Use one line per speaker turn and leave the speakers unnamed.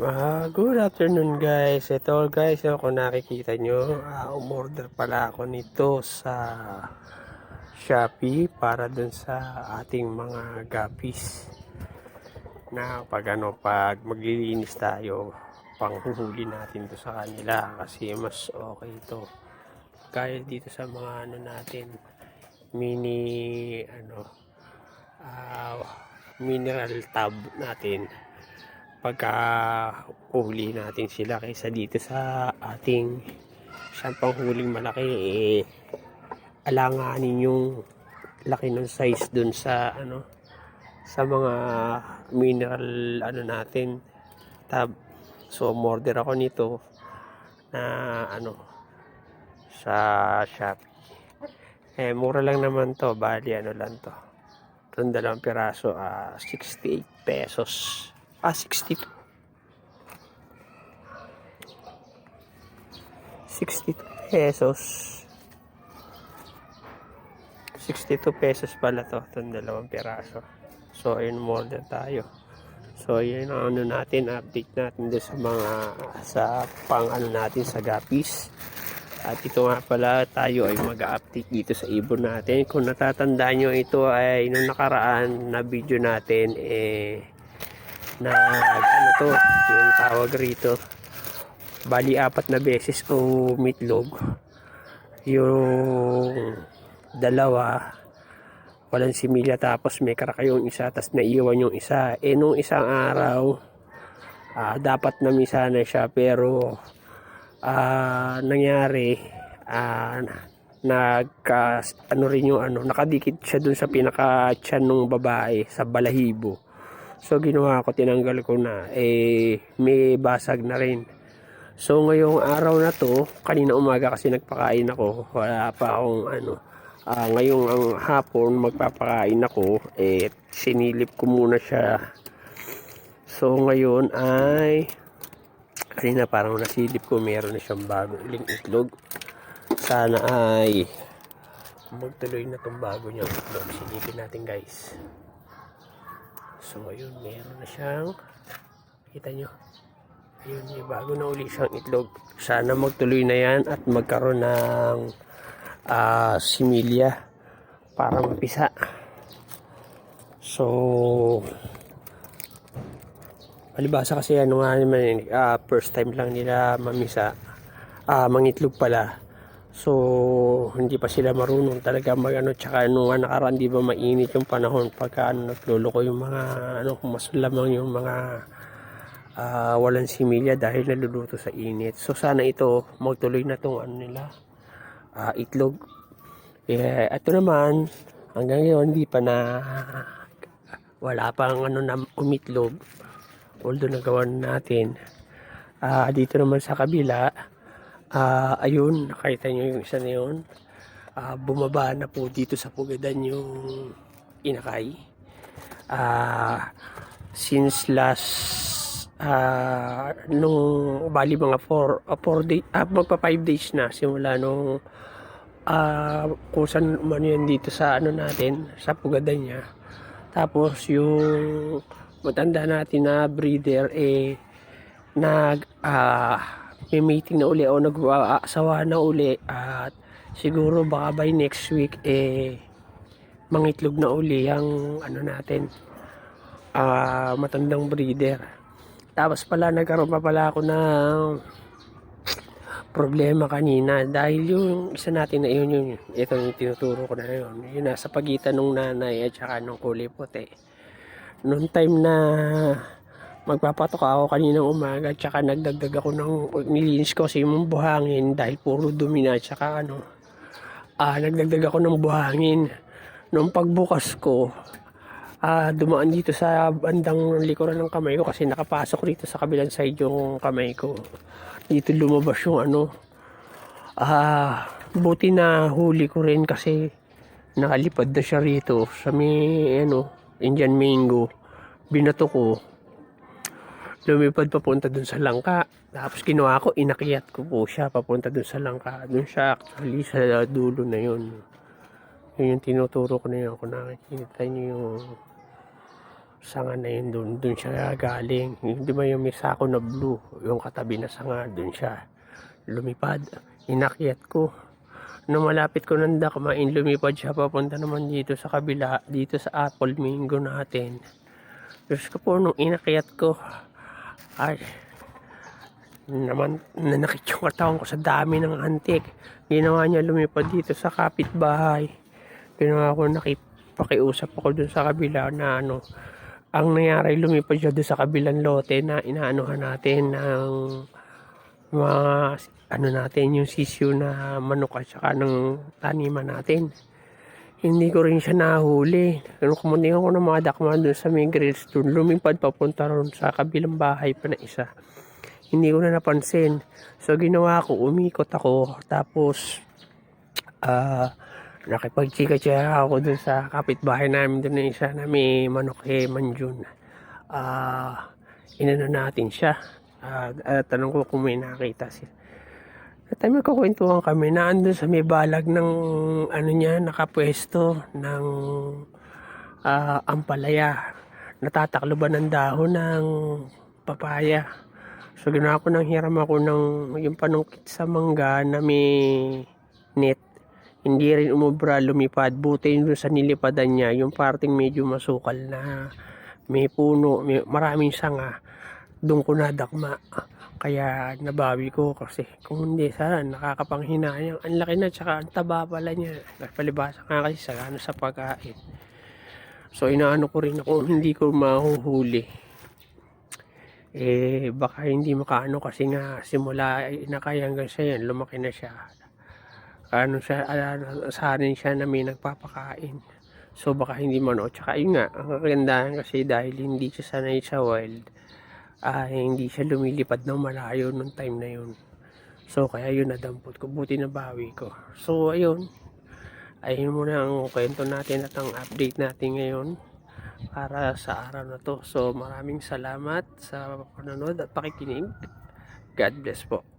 Ah, good afternoon guys. Ito guys, no, kung nakikita nyo, ah, umorder pala ako nito sa Shopee para dun sa ating mga gapis na pag ano, pag maglilinis tayo, panghuhuli natin to sa kanila kasi mas okay ito. Kaya dito sa mga ano natin, mini ano, ah, mineral tub natin pagka uli natin sila kaysa dito sa ating siyang panghuling malaki eh alanganin yung laki ng size dun sa ano sa mga mineral ano natin. Tab so order ako nito na ano sa Shopee. Eh mura lang naman to. Bali ano lang to. Itong dalawang piraso ah 68 pesos Ah, 62. 62 pesos. 62 pesos pala to, itong dalawang piraso. So, ayun, order tayo. So, yun ang ano natin, update natin doon sa mga, sa pang ano natin sa Gapis. At ito nga pala, tayo ay mag-update dito sa ibon natin. Kung natatandaan nyo, ito ay nung nakaraan na video natin, eh, na ano to, yung tawag rito. Bali apat na beses o meatloaf. Yung dalawa walang similya tapos may karaka yung isa tapos naiwan yung isa. Eh nung isang araw ah, dapat na sana siya pero ah, nangyari ah, nagka ano rin yung ano nakadikit siya dun sa pinaka tiyan ng babae sa balahibo So ginawa ko, tinanggal ko na. Eh, may basag na rin. So ngayong araw na to, kanina umaga kasi nagpakain ako. Wala pa akong ano. Ah, ngayong ang hapon magpapakain ako, eh sinilip ko muna siya. So ngayon ay kanina parang nasilip ko meron na siyang bagong uling itlog. Sana ay magtuloy na tong bago niyang itlog. Silipin natin guys. So, ayun, meron na siyang, kita nyo, ayun, may bago na uli siyang itlog. Sana magtuloy na yan at magkaroon ng ah, similya para mapisa. So, palibasa kasi ano nga naman, ah, first time lang nila mamisa, ah, mangitlog pala. So, hindi pa sila marunong talaga magano tsaka nung nga nakaraan di ba mainit yung panahon pagka ano, nagluloko yung mga ano mas lamang yung mga ah, walang similya dahil naluluto sa init. So sana ito magtuloy na tong ano nila ah, itlog. Eh, ito naman hanggang ngayon hindi pa na wala pang ano na umitlog. Although nagawa na natin. Ah, dito naman sa kabila Ah, ayun, nakita nyo yung isa na yun. Ah, bumaba na po dito sa Pugadan yung inakay. Ah, since last ah, nung bali mga 4 uh, 4 day ah, magpa 5 days na simula nung kung saan man yan dito sa ano natin sa Pugadan niya. Tapos yung matanda natin na breeder eh nag ah may meeting na uli o nag-asawa na uli at siguro baka by next week eh mangitlog na uli ang ano natin ah matandang breeder. Tapos pala nagkaroon pa pala ako ng problema kanina dahil yung isa natin na yun yung ito yung tinuturo ko na yun. Yun nasa pagitan ng nanay at saka ng kulay puti. Noong time na magpapatok ako kaninang umaga tsaka nagdagdag ako ng nilinis ko kasi yung buhangin dahil puro dumi na tsaka ano ah, nagdagdag ako ng buhangin. Nung pagbukas ko ah, dumaan dito sa bandang likuran ng kamay ko kasi nakapasok dito sa kabilang side yung kamay ko. Dito lumabas yung ano ah, buti na huli ko rin kasi nakalipad na siya rito. Sa may ano Indian mango binato ko lumipad papunta dun sa langka. Tapos ginawa ko, inakyat ko po siya papunta dun sa langka. Dun siya actually sa dulo na yun. Yun yung tinuturo ko na yun. Kung nakikita niyo yung sanga na yun dun, dun siya galing. Yung, di ba yung may sako na blue, yung katabi na sanga, dun siya lumipad. Inakyat ko. Nung malapit ko ng dakmain, lumipad siya papunta naman dito sa kabila, dito sa apple mango natin. Diyos ko po, nung inakyat ko, ay, naman, nanakit ko sa dami ng antik. Ginawa niya lumipad dito sa kapitbahay. Ginawa ko nakipakiusap ako dun sa kabila na ano, ang nangyari lumipad siya doon sa kabilang lote na inaanuhan natin ng mga ano natin yung sisyo na manok at saka ng taniman natin. Hindi ko rin siya nahuli. Pero kumuntingan ko ng mga dakma doon sa may grills doon. Lumipad papunta ron sa kabilang bahay pa na isa. Hindi ko na napansin. So ginawa ko, umikot ako. Tapos, ah, nakipagchika-chika ako dun sa kapitbahay namin doon na isa na may manok eh, manjun. Ah, inano natin siya. Ah, ah, tanong ko kung may nakita siya. At time nagkukwentuhan kami na andun sa may balag ng ano niya, nakapwesto ng ah, ampalaya. Natatakloban ng dahon ng papaya. So ginawa ko nang hiram ako ng yung panungkit sa mangga na may net. Hindi rin umubra, lumipad. Buti yung sa nilipadan niya, yung parting medyo masukal na may puno, may, maraming sanga. Doon ko nadakma. Kaya nabawi ko kasi kung hindi sana nakakapanghinayang. Ang laki na tsaka ang taba pala niya. Palibasa nga kasi sa ano sa pagkain. So inaano ko rin ako hindi ko mahuhuli eh baka hindi makaano kasi nga simula inakay hanggang sa yan lumaki na siya ano siya sanin siya na may nagpapakain so baka hindi man o tsaka yun nga ang kagandahan kasi dahil hindi siya sanay sa wild ah hindi siya lumilipad ng malayo nung time na yun so kaya yun nadampot ko buti na bawi ko so ayun ayun muna ang kwento natin at ang update natin ngayon para sa araw na to. So maraming salamat sa panonood at pakikinig. God bless po.